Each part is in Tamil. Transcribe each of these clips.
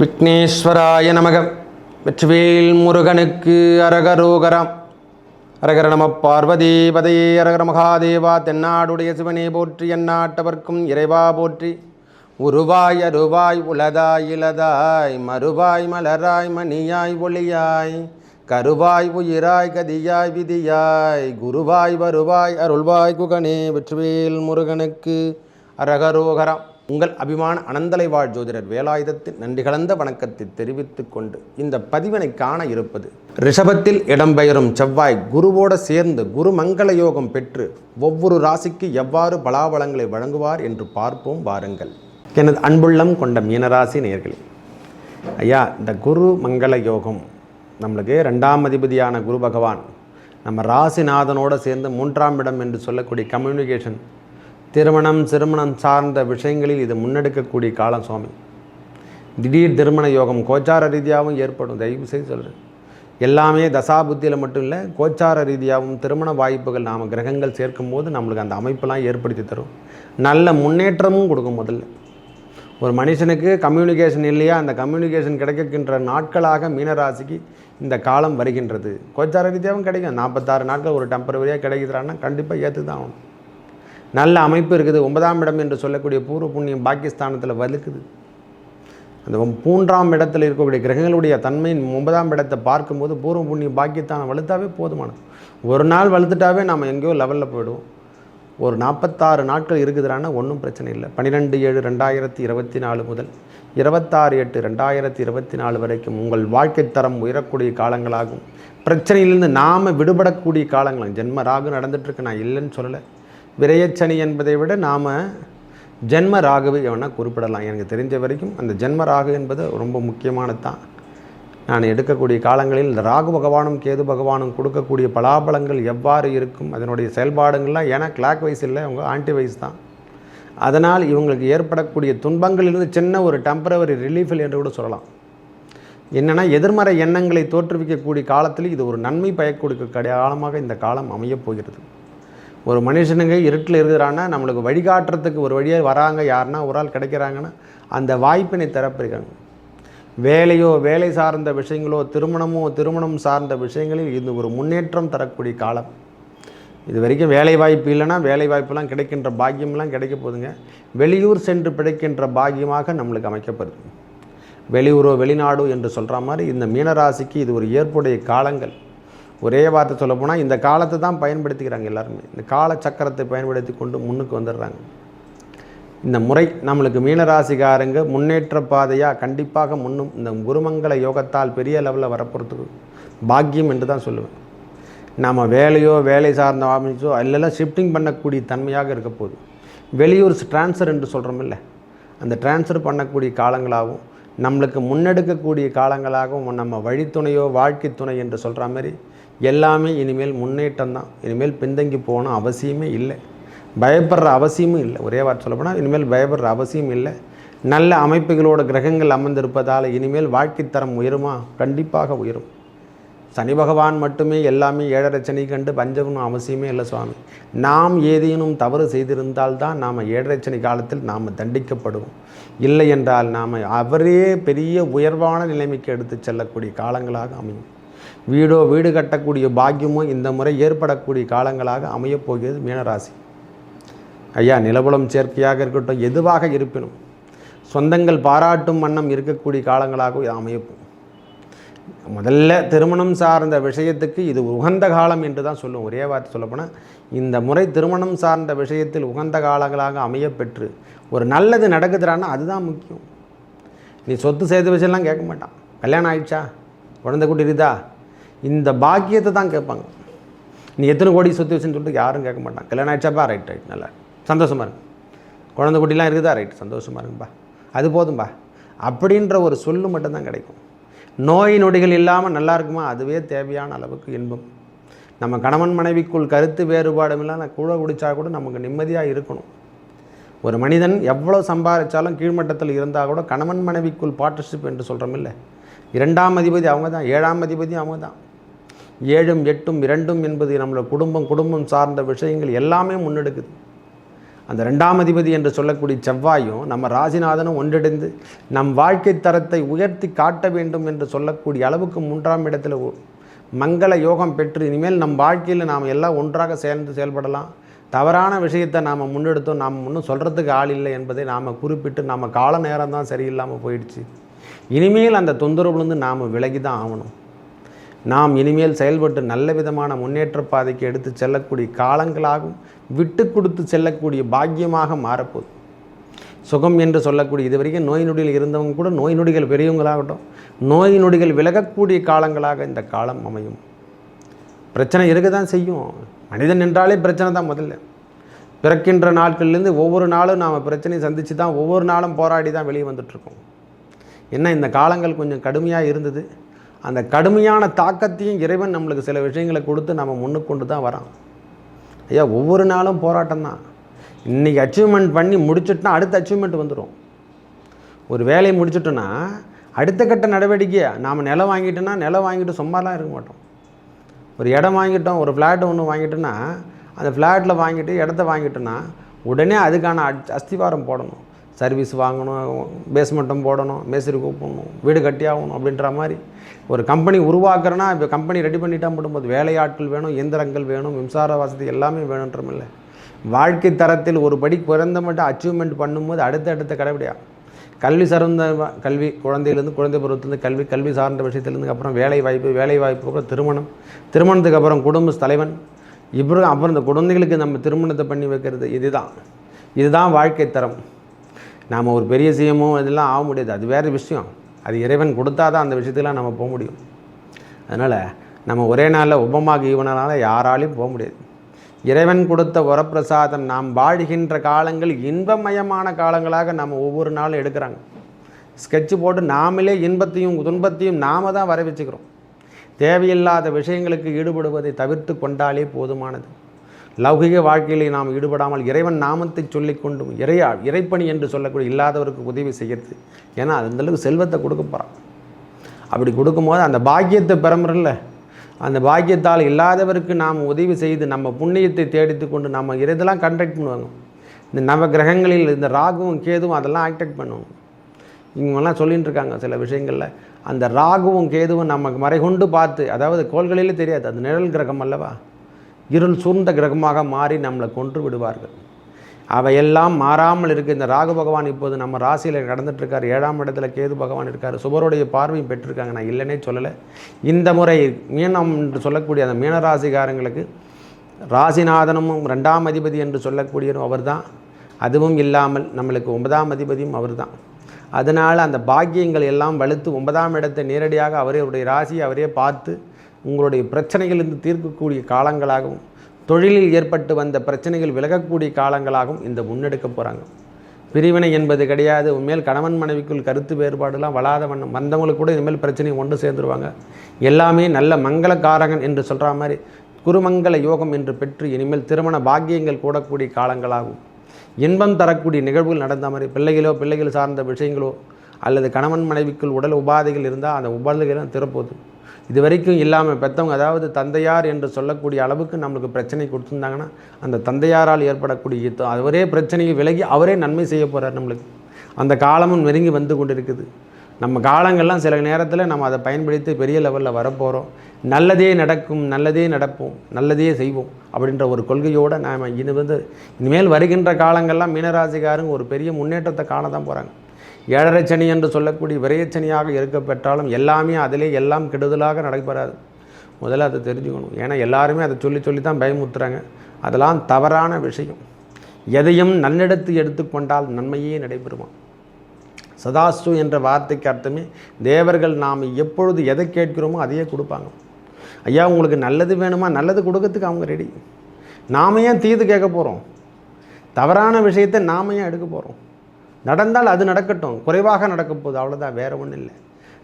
விக்னேஸ்வராய நமக. வெற்றிவேல் முருகனுக்கு அரகரோகரம். அரகர நம பார்வதேபதே அரகர மகாதேவா தென்னாடுடைய சிவனே போற்றி எந்நாட்டவர்க்கும் இறைவா போற்றி. உருவாய் அருவாய் உலதாய் இலதாய் மறுவாய் மலராய் மணியாய் ஒளியாய். கருவாய் உயிராய் கதியாய் விதியாய். குருவாய் வருவாய் அருள்வாய் குகனே வெற்றிவேல் முருகனுக்கு அரகரோகரம். உங்கள் அபிமான அனந்தலை வாழ் ஜோதிடர் வேலாயுதத்தின் நன்றி கலந்த வணக்கத்தை தெரிவித்துக் கொண்டு இந்த பதிவினை காண இருப்பது ரிஷபத்தில் இடம்பெயரும் செவ்வாய் குருவோடு சேர்ந்து குரு மங்கள யோகம் பெற்று ஒவ்வொரு ராசிக்கு எவ்வாறு பலாபலங்களை வழங்குவார் என்று பார்ப்போம் வாருங்கள். எனது அன்புள்ளம் கொண்ட மீனராசி நேர்களே ஐயா இந்த குரு மங்கள யோகம் நம்மளுக்கு ரெண்டாம் அதிபதியான குரு பகவான் நம்ம ராசிநாதனோடு சேர்ந்து மூன்றாம் இடம் என்று சொல்லக்கூடிய கம்யூனிகேஷன் திருமணம் திருமணம் சார்ந்த விஷயங்களில் இது முன்னெடுக்கக்கூடிய காலம் சுவாமி. திடீர் திருமண யோகம் கோச்சார ரீதியாகவும் ஏற்படும். தயவு செய்து சொல்கிறேன் எல்லாமே தசாபுத்தியில் மட்டும் இல்லை கோச்சார ரீதியாகவும் திருமண வாய்ப்புகள் நாம் கிரகங்கள் சேர்க்கும் போது நம்மளுக்கு அந்த அமைப்பெல்லாம் ஏற்படுத்தி தரும். நல்ல முன்னேற்றமும் கொடுக்கும் முதல்ல. ஒரு மனுஷனுக்கு கம்யூனிகேஷன் இல்லையா? அந்த கம்யூனிகேஷன் கிடைக்கின்ற நாட்களாக மீனராசிக்கு இந்த காலம் வருகின்றது. கோச்சார ரீதியாகவும் கிடைக்கும். நாற்பத்தாறு நாட்கள் ஒரு டெம்பரவரியாக கிடைக்கிறான்னா கண்டிப்பாக ஏற்று தான் ஆகணும். நல்ல அமைப்பு இருக்குது. ஒன்பதாம் இடம் என்று சொல்லக்கூடிய பூர்வ புண்ணியம் பாகிஸ்தானத்தில் வலுக்குது. அந்த மூன்றாம் இடத்தில் இருக்கக்கூடிய கிரகங்களுடைய தன்மையின் ஒன்பதாம் இடத்தை பார்க்கும்போது பூர்வ புண்ணியம் பாக்கியத்தானம் வலுத்தாவே போதுமானது. ஒரு நாள் வலுத்துட்டாவே நம்ம எங்கேயோ லெவலில் போயிடுவோம். ஒரு நாற்பத்தாறு நாட்கள் இருக்குதுறான்னா ஒன்றும் பிரச்சனை இல்லை. பன்னிரெண்டு ஏழு ரெண்டாயிரத்தி இருபத்தி நாலு முதல் இருபத்தாறு எட்டு ரெண்டாயிரத்தி இருபத்தி நாலு வரைக்கும் உங்கள் வாழ்க்கை தரம் உயரக்கூடிய காலங்களாகும். பிரச்சனையிலிருந்து நாம் விடுபடக்கூடிய காலங்களாகும். ஜென்ம ராகு நடந்துட்டுருக்கு நான் இல்லைன்னு சொல்லலை. விரயச்சனி என்பதை விட நாம் ஜென்ம ராகுவை வேணால் குறிப்பிடலாம். எனக்கு தெரிஞ்ச வரைக்கும் அந்த ஜென்ம ராகு என்பது ரொம்ப முக்கியமானது தான் நான் எடுக்கக்கூடிய காலங்களில் இந்த ராகு பகவானும் கேது பகவானும் கொடுக்கக்கூடிய பலாபலங்கள் எவ்வாறு இருக்கும் அதனுடைய செயல்பாடுங்கள்லாம் ஏன்னா கிளாக் வைஸ் இல்லை அவங்க ஆன்டி வைஸ் தான். அதனால் இவங்களுக்கு ஏற்படக்கூடிய துன்பங்களிலிருந்து சின்ன ஒரு டெம்பரவரி ரிலீஃபில் என்று கூட சொல்லலாம். என்னென்னா எதிர்மறை எண்ணங்களை தோற்றுவிக்கக்கூடிய காலத்தில் இது ஒரு நன்மை பயக்கூடிய காலமாக இந்த காலம் அமையப் போகிறது. ஒரு மனுஷனுங்க இருட்டில் இருக்கிறான்னா நம்மளுக்கு வழிகாட்டுறதுக்கு ஒரு வழியாக வராங்க யாருன்னா ஒரு ஆள் கிடைக்கிறாங்கன்னா அந்த வாய்ப்பினை திறப்பிருக்காங்க வேலையோ வேலை சார்ந்த விஷயங்களோ திருமணமோ திருமணம் சார்ந்த விஷயங்களில் இது ஒரு முன்னேற்றம் தரக்கூடிய காலம். இது வரைக்கும் வேலை வாய்ப்பு இல்லைன்னா வேலை வாய்ப்புலாம் கிடைக்கின்ற பாக்கியம்லாம் கிடைக்க போகுதுங்க வெளியூர் சென்று பிழைக்கின்ற பாக்கியமாக நம்மளுக்கு அமைக்கப்படுது. வெளியூரோ வெளிநாடோ என்று சொல்கிற மாதிரி இந்த மீனராசிக்கு இது ஒரு ஏற்புடைய காலங்கள். ஒரே வார்த்தை சொல்லப்போனால் இந்த காலத்தை தான் பயன்படுத்திக்கிறாங்க எல்லாருமே. இந்த கால சக்கரத்தை பயன்படுத்தி கொண்டு முன்னுக்கு வந்துடுறாங்க. இந்த முறை நம்மளுக்கு மீனராசிக்காரங்க முன்னேற்ற பாதையாக கண்டிப்பாக முன்னும் இந்த குருமங்கல யோகத்தால் பெரிய லெவலில் வரப்போகிறதுக்கு பாக்கியம் என்று தான் சொல்லுவேன். நம்ம வேலையோ வேலை சார்ந்த அமைச்சோ அல்லெல்லாம் ஷிஃப்டிங் பண்ணக்கூடிய தன்மையாக இருக்க போகுது. வெளியூர் ட்ரான்ஸ்ஃபர் என்று சொல்கிறோமில்ல அந்த ட்ரான்ஸ்ஃபர் பண்ணக்கூடிய காலங்களாகவும் நம்மளுக்கு முன்னெடுக்கக்கூடிய காலங்களாகவும் நம்ம வழித்துணையோ வாழ்க்கை துணை என்று சொல்கிற மாதிரி எல்லாமே இனிமேல் முன்னேற்றம் தான் இனிமேல் பின்தங்கி போகணும் அவசியமே இல்லை. பயப்படுற அவசியமும் இல்லை. ஒரே வார்த்தை சொல்லப்போனால் இனிமேல் பயப்படுற அவசியம் இல்லை. நல்ல அமைப்புகளோட கிரகங்கள் அமர்ந்திருப்பதால் இனிமேல் வாழ்க்கை தரம் உயருமா? கண்டிப்பாக உயரும். சனி பகவான் மட்டுமே எல்லாமே ஏழரை சனி கண்டு பஞ்சகணும் அவசியமே இல்லை சுவாமி. நாம் ஏதேனும் தவறு செய்திருந்தால் தான் நாம் ஏழரை சனி காலத்தில் நாம் தண்டிக்கப்படுவோம். இல்லை என்றால் நாம் அவரே பெரிய உயர்வான நிலைமைக்கு எடுத்து செல்லக்கூடிய காலங்களாக அமையும். வீடோ வீடு கட்டக்கூடிய பாக்கியமோ இந்த முறை ஏற்படக்கூடிய காலங்களாக அமையப் போகிறது மீனராசி. ஐயா நிலபுலம் சேர்க்கையாக இருக்கட்டும் எதுவாக இருப்பினும் சொந்தங்கள் பாராட்டும் வண்ணம் இருக்கக்கூடிய காலங்களாக இது அமையப்போம் முதல்ல திருமணம் சார்ந்த விஷயத்துக்கு இது உகந்த காலம் என்று தான் சொல்லும் ஒரே வார்த்தை சொல்லப்போனால் இந்த முறை திருமணம் சார்ந்த விஷயத்தில் உகந்த காலங்களாக அமையப்பெற்று ஒரு நல்லது நடக்குதுறான்னா அதுதான் முக்கியம். நீ சொத்து சேர்த்து வச்செல்லாம் கேட்க மாட்டான். கல்யாணம் ஆயிடுச்சா? குழந்தை குட்டி இருக்குதா? இந்த பாக்கியத்தை தான் கேட்பாங்க. நீ எத்தனை கோடி சொத்து வச்சுன்னு சொல்லிட்டு யாரும் கேட்க மாட்டான் கல்யாணம் ஆயிடுச்சாப்பா? ரைட் ரைட் நல்லா. சந்தோஷமாக இருக்கு குழந்தை குட்டிலாம் இருக்குதா? ரைட் சந்தோஷமாக இருக்கும்பா அது போதும்பா. அப்படின்ற ஒரு சொல்லு மட்டும்தான் கிடைக்கும். நோய் நொடிகள் இல்லாமல் நல்லா இருக்குமா? அதுவே தேவையான அளவுக்கு இன்பம். நம்ம கணவன் மனைவிக்குள் கருத்து வேறுபாடும் இல்லாமல் குழ குடித்தா கூட நமக்கு நிம்மதியாக இருக்கணும். ஒரு மனிதன் எவ்வளோ சம்பாதிச்சாலும் கீழ்மட்டத்தில் இருந்தால் கூட கணவன் மனைவிக்குள் பார்ட்னர்ஷிப் என்று சொல்கிறோமில்ல இரண்டாம் அதிபதி அவங்க தான் ஏழாம் அதிபதி அவங்க தான். ஏழும் எட்டும் இரண்டும் என்பது நம்மளோட குடும்பம் குடும்பம் சார்ந்த விஷயங்கள் எல்லாமே முன்னெடுக்குது. அந்த ரெண்டாம் அதிபதி என்று சொல்லக்கூடிய செவ்வாயும் நம்ம ராசிநாதனும் ஒன்றிணைந்து நம் வாழ்க்கை தரத்தை உயர்த்தி காட்ட வேண்டும் என்று சொல்லக்கூடிய அளவுக்கு மூன்றாம் இடத்துல மங்கள யோகம் பெற்று இனிமேல் நம் வாழ்க்கையில் நாம் எல்லாம் ஒன்றாக சேர்ந்து செயல்படலாம். தவறான விஷயத்தை நாம் முன்னெடுத்தோம் நாம் இன்னும் சொல்கிறதுக்கு ஆள் இல்லை என்பதை நாம் குறிப்பிட்டு நம்ம கால நேரம் தான் சரியில்லாமல் போயிடுச்சு. இனிமேல் அந்த தொந்தரவுலேருந்து நாம் விலகி தான் ஆகணும். நாம் இனிமேல் செயல்பட்டு நல்ல விதமான முன்னேற்ற பாதைக்கு எடுத்து செல்லக்கூடிய காலங்களாகவும் விட்டு கொடுத்து செல்லக்கூடிய பாக்கியமாக மாறப்போகுது. சுகம் என்று சொல்லக்கூடிய இது வரைக்கும் நோய் நொடியில் இருந்தவங்க கூட நோய் நொடிகள் பெரியவங்களாகட்டும் நோய் நொடிகள் விலகக்கூடிய காலங்களாக இந்த காலம் அமையும். பிரச்சனை இருக்க தான் செய்யும். மனிதன் என்றாலே பிரச்சனை தான் முதல்ல. பிறக்கின்ற நாட்கள்லேருந்து ஒவ்வொரு நாளும் நாம் பிரச்சனையை சந்தித்து தான் ஒவ்வொரு நாளும் போராடி தான் வெளியே வந்துட்ருக்கோம் என்ன இந்த காலங்கள் கொஞ்சம் கடுமையாக இருந்தது? அந்த கடுமையான தாக்கத்தையும் இறைவன் நம்மளுக்கு சில விஷயங்களை கொடுத்து நம்ம முன்னுக்கு கொண்டு தான் வரான். ஐயா ஒவ்வொரு நாளும் போராட்டம் தான். இன்றைக்கி அச்சீவ்மெண்ட் பண்ணி முடிச்சிட்டோன்னா அடுத்த அச்சீவ்மெண்ட் வந்துடும் ஒரு வேலையை முடிச்சிட்டோன்னா அடுத்த கட்ட நடவடிக்கை நாம் நிலம் வாங்கிட்டோன்னா நிலம் வாங்கிட்டு சும்மாலாம் இருக்க மாட்டோம். ஒரு இடம் வாங்கிட்டோம் ஒரு ஃப்ளாட் ஒன்று வாங்கிட்டோன்னா அந்த ஃப்ளாட்டில் வாங்கிட்டு இடத்த வாங்கிட்டோன்னா உடனே அதுக்கான அஸ்திவாரம் போடணும். சர்வீஸ் வாங்கணும் பேஸ்மெண்ட்டும் போடணும் மேஸ்திரி கூப்பிடணும் வீடு கட்டியாகணும் அப்படின்ற மாதிரி ஒரு கம்பெனி உருவாக்குறேன்னா இப்போ கம்பெனி ரெடி பண்ணிட்டா போடும்போது வேலையாட்கள் வேணும் இயந்திரங்கள் வேணும் மின்சார வசதி எல்லாமே வேணுன்றமில்ல வாழ்க்கை தரத்தில் ஒரு படி குறைந்த மட்டும் அச்சீவ்மெண்ட் பண்ணும்போது அடுத்தடுத்த கடைபிடியா. கல்வி சார்ந்த கல்வி குழந்தையிலேருந்து குழந்தை பருவத்திலேருந்து கல்வி கல்வி சார்ந்த விஷயத்துலேருந்து அப்புறம் வேலை வாய்ப்பு வேலை வாய்ப்பு அப்புறம் திருமணம். திருமணத்துக்கு அப்புறம் குடும்ப தலைவன். இப்புறம் அப்புறம் இந்த குழந்தைகளுக்கு நம்ம திருமணத்தை பண்ணி வைக்கிறது இதுதான். இதுதான் வாழ்க்கை தரம். நாம் ஒரு பெரிய சிஎமோ இதெல்லாம் ஆக முடியாது. அது வேறு விஷயம். அது இறைவன் கொடுத்தா தான் அந்த விஷயத்துலாம் நம்ம போக முடியும். அதனால் நம்ம ஒரே நாளில் உபமாக ஈவனால் யாராலையும் போக முடியாது. இறைவன் கொடுத்த வரப்பிரசாதம் நாம் வாழ்கின்ற காலங்கள் இன்பமயமான காலங்களாக நம்ம ஒவ்வொரு நாளும் எடுக்கிறாங்க. ஸ்கெட்ச் போட்டு நாமளே இன்பத்தையும் துன்பத்தையும் நாம தான் வர வச்சுக்கிறோம் தேவையில்லாத விஷயங்களுக்கு ஈடுபடுவதை தவிர்த்து கொண்டாலே போதுமானது. லௌகிக வாழ்க்கையிலே நாம் ஈடுபடாமல் இறைவன் நாமத்தை சொல்லிக் கொண்டும் இறையா இறைப்பணி என்று சொல்லக்கூடிய இல்லாதவருக்கு உதவி செய்கிறது ஏன்னா அது அந்த அளவுக்கு செல்வத்தை கொடுக்க போகிறான் அப்படி கொடுக்கும்போது அந்த பாக்கியத்தை பெறமுறில்ல. அந்த பாக்கியத்தால் இல்லாதவருக்கு நாம் உதவி செய்து நம்ம புண்ணியத்தை தேடித்து கொண்டு நம்ம இதெல்லாம் கண்டக்ட் பண்ணுவாங்க. இந்த நவ கிரகங்களில் இந்த ராகுவும் கேதுவும் அதெல்லாம் ஆக்டக்ட் பண்ணுவோம் இவங்கெல்லாம் சொல்லிகிட்டு இருக்காங்க சில விஷயங்களில். அந்த ராகுவும் கேதுவும் நமக்கு மறைகொண்டு பார்த்து அதாவது கோள்களிலே தெரியாது அது நிழல் கிரகம் அல்லவா? இருள் சூழ்ந்த கிரகமாக மாறி நம்மளை கொன்று விடுவார்கள். அவையெல்லாம் மாறாமல் இருக்க. இந்த ராகு பகவான் இப்போது நம்ம ராசியில் கடந்துட்டுருக்கார் ஏழாம் இடத்துல கேது பகவான் இருக்கார். சுபருடைய பார்வையும் பெற்றிருக்காங்க. நான் இல்லைன்னே சொல்லலை. இந்த முறை மீனம் என்று சொல்லக்கூடிய அந்த மீனராசிகாரங்களுக்கு ராசிநாதனும் ரெண்டாம் அதிபதி என்று சொல்லக்கூடியவரும் அவர்தான். அதுவும் இல்லாமல் நம்மளுக்கு ஒன்பதாம் அதிபதியும் அவர்தான். அதனால் அந்த பாக்கியங்கள் எல்லாம் வலுத்து ஒன்பதாம் இடத்தை நேரடியாக அவரே அவருடைய ராசியை அவரே பார்த்து உங்களுடைய பிரச்சனைகளிலிருந்து தீர்க்கக்கூடிய காலங்களாகவும் தொழிலில் ஏற்பட்டு வந்த பிரச்சனைகள் விலகக்கூடிய காலங்களாகவும் இந்த முன்னெடுக்க போகிறாங்க பிரிவினை என்பது கிடையாது. உண்மையில் கணவன் மனைவிக்குள் கருத்து வேறுபாடுலாம் வளாத வண்ணம். வந்தவங்களுக்கு கூட இனிமேல் பிரச்சனை ஒன்று சேர்ந்துருவாங்க. எல்லாமே நல்ல மங்களக்காரகன் என்று சொல்கிற மாதிரி குருமங்கள யோகம் என்று பெற்று இனிமேல் திருமண பாக்கியங்கள் கூடக்கூடிய காலங்களாகும். இன்பம் தரக்கூடிய நிகழ்வுகள் நடந்த மாதிரி பிள்ளைகளோ பிள்ளைகள் சார்ந்த விஷயங்களோ அல்லது கணவன் மனைவிக்குள் உடல் உபாதைகள் இருந்தால் அந்த உபாதைகளும் திறப்போகுது. இது வரைக்கும் இல்லாமல் பெற்றவங்க அதாவது தந்தையார் என்று சொல்லக்கூடிய அளவுக்கு நம்மளுக்கு பிரச்சனை கொடுத்துருந்தாங்கன்னா அந்த தந்தையாரால் ஏற்படக்கூடிய அவரே பிரச்சனையை விலகி அவரே நன்மை செய்ய போகிறார் நம்மளுக்கு. அந்த காலமும் நெருங்கி வந்து கொண்டிருக்குது. நம்ம காலங்கள்லாம் சில நேரத்தில் நம்ம அதை பயன்படுத்தி பெரிய லெவலில் வரப்போகிறோம் நல்லதே நடக்கும் நல்லதே நடப்போம் நல்லதே செய்வோம் அப்படின்ற ஒரு கொள்கையோடு நாம் இனி வந்து இனிமேல் வருகின்ற காலங்கள்லாம் மீனராசிக்காரங்க ஒரு பெரிய முன்னேற்றத்தை காண தான் போகிறாங்க ஏழரை சனி என்று சொல்லக்கூடிய விரையச்சனியாக இருக்கப்பெற்றாலும் எல்லாமே அதிலே எல்லாம் கெடுதலாக நடைபெறாது. முதல்ல அதை தெரிஞ்சுக்கணும். ஏன்னா எல்லாருமே அதை சொல்லி சொல்லி தான் பயமுறுத்துறாங்க. அதெல்லாம் தவறான விஷயம். எதையும் நன்னெடுத்து எடுத்துக்கொண்டால் நன்மையே நடைபெறுவான் சதாசு என்ற வார்த்தைக்கு அர்த்தமே தேவர்கள் நாம் எப்பொழுது எதை கேட்கிறோமோ அதையே கொடுப்பாங்க. ஐயா உங்களுக்கு நல்லது வேணுமா? நல்லது கொடுக்கறதுக்கு அவங்க ரெடி நாம ஏன் தீது கேட்க போகிறோம் தவறான விஷயத்தை நாம ஏன் எடுக்க போகிறோம் நடந்தால் அது நடக்கட்டும். குறைவாக நடக்க போகுது. அவ்வளோதான் வேறு ஒன்றும் இல்லை.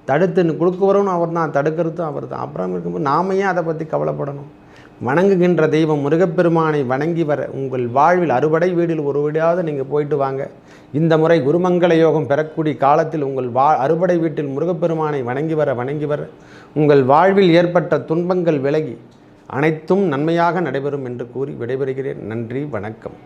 தடுத்து கொடுக்குறவனும் அவர் தான் தடுக்கிறதும் அவர் தான் அப்புறம் இருக்கும்போது நாம ஏன் அதை பற்றி கவலைப்படணும்? வணங்குகின்ற தெய்வம் முருகப்பெருமானை வணங்கி வர உங்கள் வாழ்வில் அறுபடை வீடில் ஒரு வீடாவது நீங்கள் போயிட்டு வாங்க. இந்த முறை குருமங்கள யோகம் பெறக்கூடிய காலத்தில் உங்கள் வா அறுபடை வீட்டில் முருகப்பெருமானை வணங்கி வர வணங்கி வர உங்கள் வாழ்வில் ஏற்பட்ட துன்பங்கள் விலகி அனைத்தும் நன்மையாக நடைபெறும் என்று கூறி விடைபெறுகிறேன். நன்றி வணக்கம்.